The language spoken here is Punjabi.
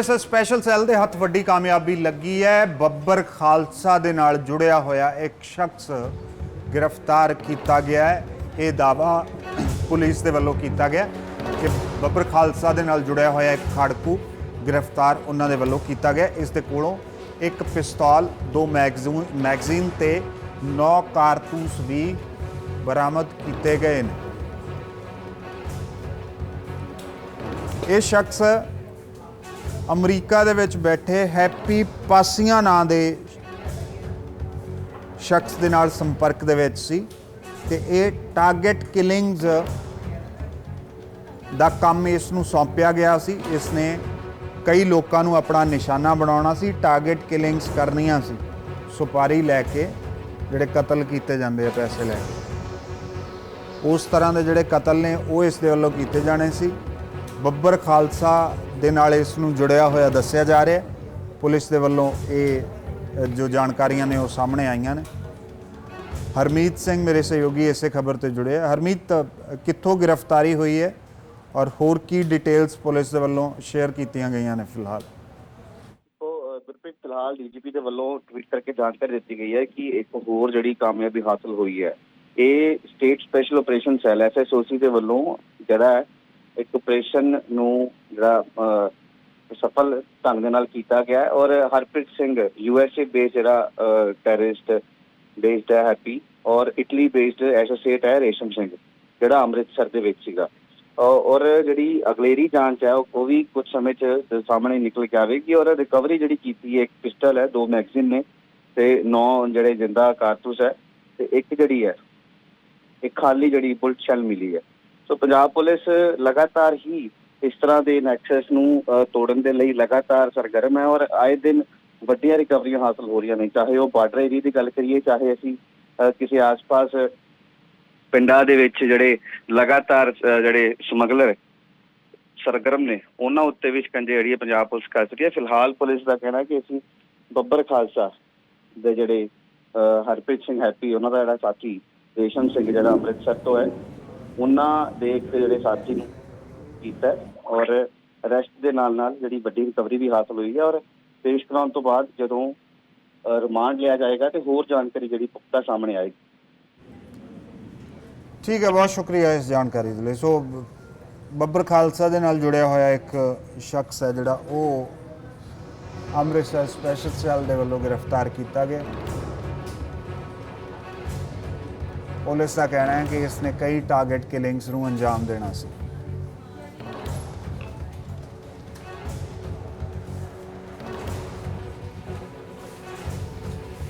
ਪੁਲਿਸ ਸਪੈਸ਼ਲ ਸੈੱਲ ਦੇ ਹੱਥ ਵੱਡੀ ਕਾਮਯਾਬੀ ਲੱਗੀ ਹੈ। ਬੱਬਰ ਖਾਲਸਾ ਦੇ ਨਾਲ ਜੁੜਿਆ ਹੋਇਆ ਇੱਕ ਸ਼ਖਸ ਗ੍ਰਿਫਤਾਰ ਕੀਤਾ ਗਿਆ ਹੈ। ਇਹ ਦਾਵਾ ਪੁਲਿਸ ਦੇ ਵੱਲੋਂ ਕੀਤਾ ਗਿਆ ਕਿ ਬੱਬਰ ਖਾਲਸਾ ਦੇ ਨਾਲ ਜੁੜਿਆ ਹੋਇਆ ਇੱਕ ਖਾੜਕੂ ਗ੍ਰਿਫਤਾਰ ਉਹਨਾਂ ਦੇ ਵੱਲੋਂ ਕੀਤਾ ਗਿਆ ਇਸ ਦੇ ਕੋਲੋਂ ਇੱਕ ਪਿਸਤੌਲ, ਦੋ ਮੈਗਜ਼ੀਨ ਮੈਗਜ਼ੀਨ ਤੇ 9 ਕਾਰਤੂਸ ਵੀ ਬਰਾਮਦ ਕੀਤੇ ਗਏ ਨੇ। ਇਹ ਸ਼ਖਸ ਅਮਰੀਕਾ ਦੇ ਵਿੱਚ ਬੈਠੇ ਹੈਪੀ ਪਾਸੀਆਂ ਨਾਂ ਦੇ ਸ਼ਖਸ ਦੇ ਨਾਲ ਸੰਪਰਕ ਦੇ ਵਿੱਚ ਸੀ ਤੇ ਇਹ ਟਾਰਗੇਟ ਕਿਲਿੰਗਸ ਦਾ ਕੰਮ ਇਸ ਨੂੰ ਸੌਂਪਿਆ ਗਿਆ ਸੀ। ਇਸ ਨੇ ਕਈ ਲੋਕਾਂ ਨੂੰ ਆਪਣਾ ਨਿਸ਼ਾਨਾ ਬਣਾਉਣਾ ਸੀ ਟਾਰਗੇਟ ਕਿਲਿੰਗਸ ਕਰਨੀਆਂ ਸੀ। ਸੁਪਾਰੀ ਲੈ ਕੇ ਜਿਹੜੇ ਕਤਲ ਕੀਤੇ ਜਾਂਦੇ ਆ ਪੈਸੇ ਲੈ ਕੇ। ਉਸ ਤਰ੍ਹਾਂ ਦੇ ਜਿਹੜੇ ਕਤਲ ਨੇ, ਉਹ ਇਸ ਦੇ ਵੱਲੋਂ ਕੀਤੇ ਜਾਣੇ ਸੀ। ਬੱਬਰ ਖਾਲਸਾ ਦੇ ਨਾਲ ਇਸ ਨੂੰ ਜੁੜਿਆ ਹੋਇਆ ਦੱਸਿਆ ਜਾ ਰਿਹਾ ਪੁਲਿਸ ਦੇ ਵੱਲੋਂ ਇਹ ਜੋ ਜਾਣਕਾਰੀਆਂ ਨੇ ਉਹ ਸਾਹਮਣੇ ਆਈਆਂ ਨੇ। ਹਰਮੀਤ ਸਿੰਘ ਮੇਰੇ ਸਹਿਯੋਗੀ ਇਸੇ ਖਬਰ ਤੇ ਜੁੜੇ ਆ। ਹਰਮੀਤ ਕਿੱਥੋਂ ਗ੍ਰਿਫਤਾਰੀ ਹੋਈ ਹੈ ਔਰ ਹੋਰ ਕੀ ਡਿਟੇਲਸ ਪੁਲਿਸ ਦੇ ਵੱਲੋਂ ਸ਼ੇਅਰ ਕੀਤੀਆਂ ਗਈਆਂ ਨੇ ਫਿਲਹਾਲ? ਉਹ ਗੁਰਪ੍ਰੀਤ, ਫਿਲਹਾਲ ਡੀਜੀਪੀ ਦੇ ਵੱਲੋਂ ਟਵੀਟ ਕਰਕੇ ਜਾਣਕਾਰੀ ਦਿੱਤੀ ਗਈ ਹੈ ਕਿ ਇੱਕ ਹੋਰ ਜਿਹੜੀ ਕਾਮਯਾਬੀ ਹਾਸਲ ਹੋਈ ਹੈ, ਇਹ state special operation cell SSOC ਦੇ ਵੱਲੋਂ ਜਿਹੜਾ ਇੱਕ ਆਪਰੇਸ਼ਨ ਨੂੰ ਜਿਹੜਾ ਅਹ, ਸਫਲ ਢੰਗ ਦੇ ਨਾਲ ਕੀਤਾ ਗਿਆ ਔਰ ਹਰਪ੍ਰੀਤ ਸਿੰਘ ਯੂਐਸਏ ਬੇਸਡ ਜਿਹੜਾ ਟੈਰਰਿਸਟ ਬੇਸਡ ਹੈ ਹੈਪੀ ਔਰ ਇਟਲੀ ਬੇਸਡ ਐਸੋਸੀਏਟ ਹੈ ਰੇਸ਼ਮ ਸਿੰਘ ਜਿਹੜਾ ਅੰਮ੍ਰਿਤਸਰ ਦੇ ਵਿੱਚ ਸੀਗਾ। ਔਰ ਜਿਹੜੀ ਅਗਲੇਰੀ ਜਾਂਚ ਹੈ ਉਹ ਉਹ ਵੀ ਕੁਝ ਸਮੇਂ ਚ ਸਾਹਮਣੇ ਨਿਕਲ ਕੇ ਆਵੇਗੀ ਔਰ ਰਿਕਵਰੀ ਜਿਹੜੀ ਕੀਤੀ ਹੈ ਇੱਕ ਪਿਸਟਲ ਹੈ ਦੋ ਮੈਗਜ਼ੀਨ ਨੇ ਤੇ ਨੌ ਜਿਹੜੇ ਜਿੰਦਾ ਕਾਰਤੂਸ ਹੈ ਤੇ ਇੱਕ ਜਿਹੜੀ ਹੈ ਇੱਕ ਖਾਲੀ ਜਿਹੜੀ ਬੁਲਟ ਸ਼ੈਲ ਮਿਲੀ ਹੈ। ਸੋ ਪੰਜਾਬ ਪੁਲਿਸ ਲਗਾਤਾਰ ਹੀ ਇਸ ਤਰ੍ਹਾਂ ਦੇ ਨੈਕਸਸ ਨੂੰ ਤੋੜਨ ਦੇ ਲਈ ਲਗਾਤਾਰ ਸਰਗਰਮ ਹੈ ਔਰ ਆਏ ਦਿਨ ਵੱਡੀਆਂ ਰਿਕਵਰੀਆਂ ਹਾਸਲ ਹੋ ਰਹੀਆਂ ਨੇ। ਚਾਹੇ ਉਹ ਬਾਰਡਰ ਏਰੀਆ ਦੀ ਗੱਲ ਕਰੀਏ ਚਾਹੇ ਅਸੀਂ ਕਿਸੇ ਆਸ-ਪਾਸ ਪਿੰਡਾਂ ਦੇ ਵਿੱਚ ਜਿਹੜੇ ਲਗਾਤਾਰ ਜਿਹੜੇ ਸਮਗਲਰ ਸਰਗਰਮ ਨੇ ਉਹਨਾਂ ਉੱਤੇ ਵੀ ਸ਼ਿਕੰਜੇ ਜਿਹੜੀ ਪੰਜਾਬ ਪੁਲਿਸ ਕਰ ਰਹੀ ਹੈ। ਫਿਲਹਾਲ ਪੁਲਿਸ ਦਾ ਕਹਿਣਾ ਕਿ ਅਸੀਂ ਬੱਬਰ ਖਾਲਸਾ ਦੇ ਜਿਹੜੇ ਅ, ਹਰਪ੍ਰੀਤ ਸਿੰਘ ਹੈਪੀ ਉਹਨਾਂ ਦਾ ਜਿਹੜਾ ਸਾਥੀ ਰੇਸ਼ਮ ਸਿੰਘ ਜਿਹੜਾ ਅੰਮ੍ਰਿਤਸਰ ਤੋਂ ਹੈ ਉਹਨਾਂ ਦੇ ਇੱਕ ਜਿਹੜੇ ਸਾਥੀ ਨੂੰ ਕੀਤਾ ਔਰ ਅਰੈਸਟ ਦੇ ਨਾਲ ਨਾਲ ਜਿਹੜੀ ਵੱਡੀ ਰਿਕਵਰੀ ਵੀ ਹਾਸਲ ਹੋਈ ਹੈ ਔਰ ਪੇਸ਼ ਕਰਾਉਣ ਤੋਂ ਬਾਅਦ ਜਦੋਂ ਰਿਮਾਂਡ ਲਿਆ ਜਾਏਗਾ ਤੇ ਹੋਰ ਜਾਣਕਾਰੀ ਜਿਹੜੀ ਪੁਖਤਾ ਸਾਹਮਣੇ ਆਏਗੀ। ਠੀਕ ਹੈ, ਬਹੁਤ ਸ਼ੁਕਰੀਆ ਇਸ ਜਾਣਕਾਰੀ ਦੇ ਲਈ। ਸੋ, ਬੱਬਰ ਖਾਲਸਾ ਦੇ ਨਾਲ ਜੁੜਿਆ ਹੋਇਆ ਇੱਕ ਸ਼ਖਸ ਹੈ ਜਿਹੜਾ ਉਹ ਅੰਮ੍ਰਿਤਸਰ ਸਪੈਸ਼ਲ ਸੈੱਲ ਦੇ ਵੱਲੋਂ ਗ੍ਰਿਫਤਾਰ ਕੀਤਾ ਗਿਆ। ਪੁਲਿਸ ਦਾ ਕਹਿਣਾ ਹੈ ਕਿ ਇਸ ਨੇ ਕਈ ਟਾਰਗੇਟ ਕਿਲਿੰਗਸ ਨੂੰ ਅੰਜਾਮ ਦੇਣਾ ਸੀ।